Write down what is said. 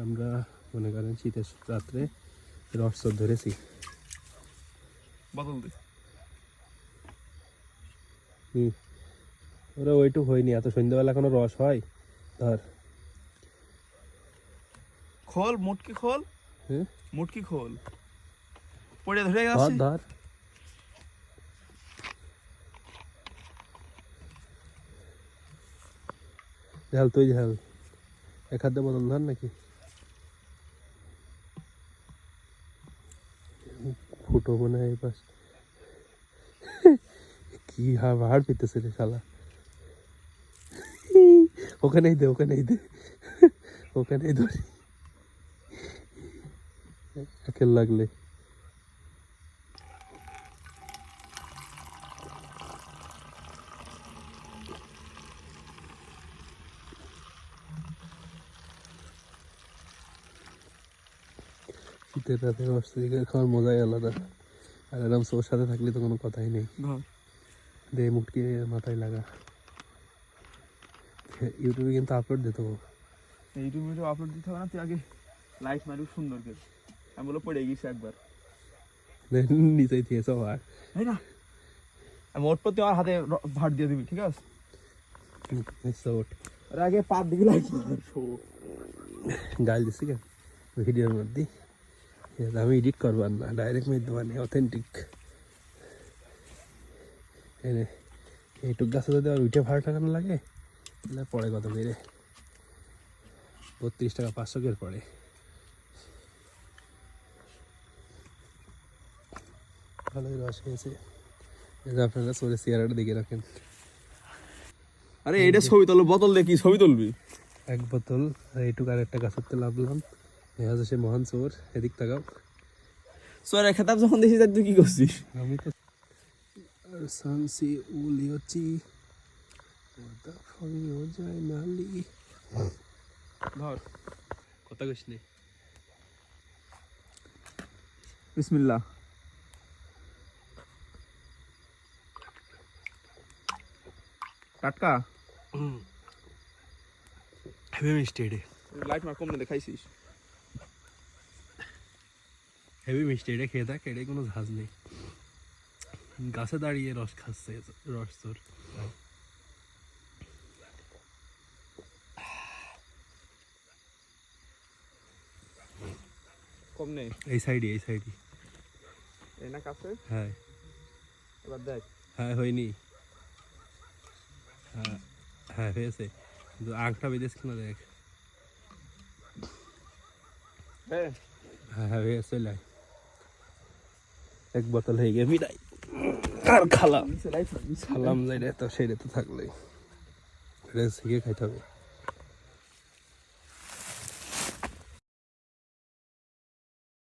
আমরা মনে করেন শীতের রাত্রে রস ধরেছি। বদল দে। হুম। ওরা ওইটুক হয়নি এত সন্ধ্যাবেলা কোনো রস হয়? ধর। খোল মুটকি খোল। হ্যাঁ মুটকি খোল। পড়ে ধরে ধর গেছে ধর। ঝাল তুই ঝাল এক হাতে বদল ধর নাকি? ফুটো মনে হয় পাশ কি হাড় হাড় পেতেছে রে শালা। ওখানেই দে ওখানেই দে। ওখানেই ধরি একের লাগলে। শীতের রাতে রস খাওয়ার মজাই আলাদা। আর এরকম সোর সাথে থাকলে তো কোনো কথাই নেই। দে মুটকি মাথায় লাগা। ইউটিউবে কিন্তু আপলোড দিতে হবে। ইউটিউব ভিডিও আপলোড দিতে হবে না তুই আগে লাইট মারু সুন্দর করে। আমি বলে পড়ে গেছি একবার। নিচেই দিয়েছ আর। তাই না? আমি ওর প্রতি আমার হাতে ভাট দিয়ে দিবি ঠিক আছে? আর আগে পাত দিবি লাইট মারু। গাল দিছি কেন? ভিডিওর মধ্যে। আমি এডিট করবার না ডাইরেক্ট মেয়ে দেবার নেই অথেন্টিক এনে এইটুক গাছে যদি আর উঠে ভাড়া টাকানো লাগে? তাহলে পড়ে কত মেরে বত্রিশ টাকা পাঁচশো কের পড়ে ভালোই রস হয়েছে আপনারা চলে চেয়ারটা দেখে রাখেন। আরে এটা ছবি তুলবো বোতল দিয়ে কি ছবি তুলবি? এক বোতল আর এইটুক আর একটা গাছের তেল লাভলাম এ সে মহান চোর এদিক তাকাও সোয়ার খেতাব যখন দেখি তাই তুই কি করছিস? আমি তো সানসি উলিওচি ওদা ফমিও যায় নালি। ধর কথা কইস নি। বিসমিল্লাহ। টাটকা? হেভি মিষ্টি লাইট মার কমলে দেখাইছিস? হেভি মিষ্টি এটা খেয়ে দেখ এটাই কোনো ঝাঁজ নেই। গাছে দাঁড়িয়ে রস খাচ্ছে রস তোর। কম নেই? এই সাইডে এই সাইডে। এই না কাছে? হ্যাঁ। এবার দেখ। হ্যাঁ হয়নি। হ্যাঁ হ্যাঁ হয়েছে। কিন্তু আংটা বেঁধেছ কিনা দেখ। হ্যাঁ। হ্যাঁ হ্যাঁ হয়েছে লাই। এক বোতল হয়ে গিয়ে মিলাই আর খালাম? খালাম যাই তো সেটা তো থাকলেই। এটা শিখে খাইতে হবে।